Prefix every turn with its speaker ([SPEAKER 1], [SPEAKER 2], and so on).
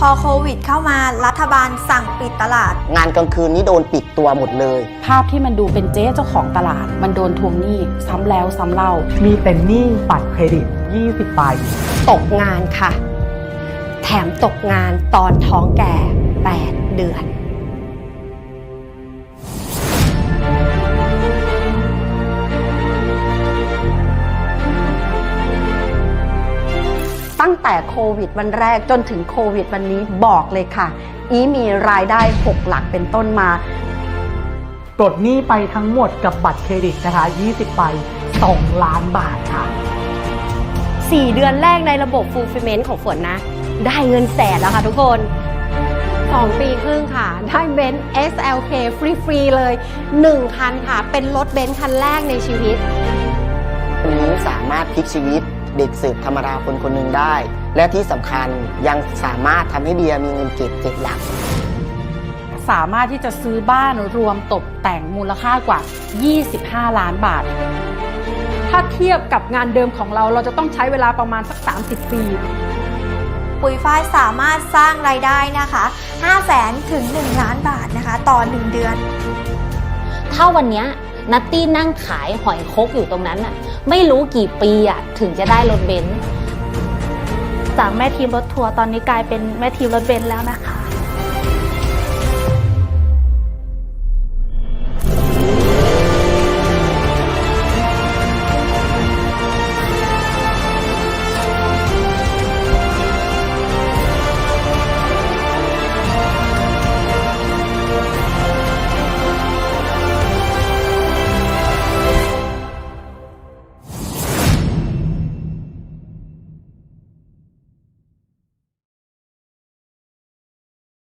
[SPEAKER 1] พอโควิดเข้ามารัฐบาลสั่งปิดตลาด
[SPEAKER 2] งานกลางคืนนี้โดนปิดตัวหมดเลย
[SPEAKER 3] ภาพที่มันดูเป็นเจ๊เจ้าของตลาด มันโดนทวงหนี้ซ้ำแล้วซ้ำเล่า
[SPEAKER 4] มีเป็นหนี้บัตรเครดิต 20ใบ
[SPEAKER 5] ตกงานค่ะ แถมตกงานตอนท้องแก่ 8 เดือน ตั้งแต่โควิดวันแรกจนถึงโควิดวันนี้บอกเลยค่ะ อีมีรายได้ 6 หลักเป็นต้นมา
[SPEAKER 4] ปลดหนี้ไปทั้งหมดกับบัตรเครดิตนะคะ 20ใบ2ล้านบาทค่ะ
[SPEAKER 5] 4 เดือนแรกในระบบ fulfillment ของฝนนะ ได้เงินแสนแล้วค่ะทุกคน 2 ปีครึ่งค่ะ ได้เบนซ์ SLK ฟรีๆเลย 1 คันค่ะ เป็นรถเบนซ์คันแรกในชีวิต
[SPEAKER 2] วันนี้สามารถพลิกชีวิตเด็กสืบธรรมดาคนคนหนึ่งได้ และที่สำคัญยังสามารถทำให้เบียร์มีเงินเก็บเจ็ดหลัก
[SPEAKER 3] สามารถที่จะซื้อบ้านรวมตกแต่งมูลค่ากว่า 25 ล้านบาท
[SPEAKER 6] ถ้าเทียบกับงานเดิมของเราเราจะต้องใช้เวลาประมาณสัก 30 ปี
[SPEAKER 1] ปุ๋ยฝ้ายสามารถสร้างรายได้นะคะ 5 0 0แสนถึง 1 ล้านบาทนะคะ ต่อ 1 เดือน
[SPEAKER 7] ถ้าวันเนี้ย นัตตี้นั่งขายหอยคกอยู่ตรงนั้นน่ะไม่รู้กี่ปีอะถึงจะได้รถเบนซ์
[SPEAKER 8] จากแม่ทีมรถทัวร์ตอนนี้กลายเป็นแม่ทีมรถเบนซ์แล้วนะคะ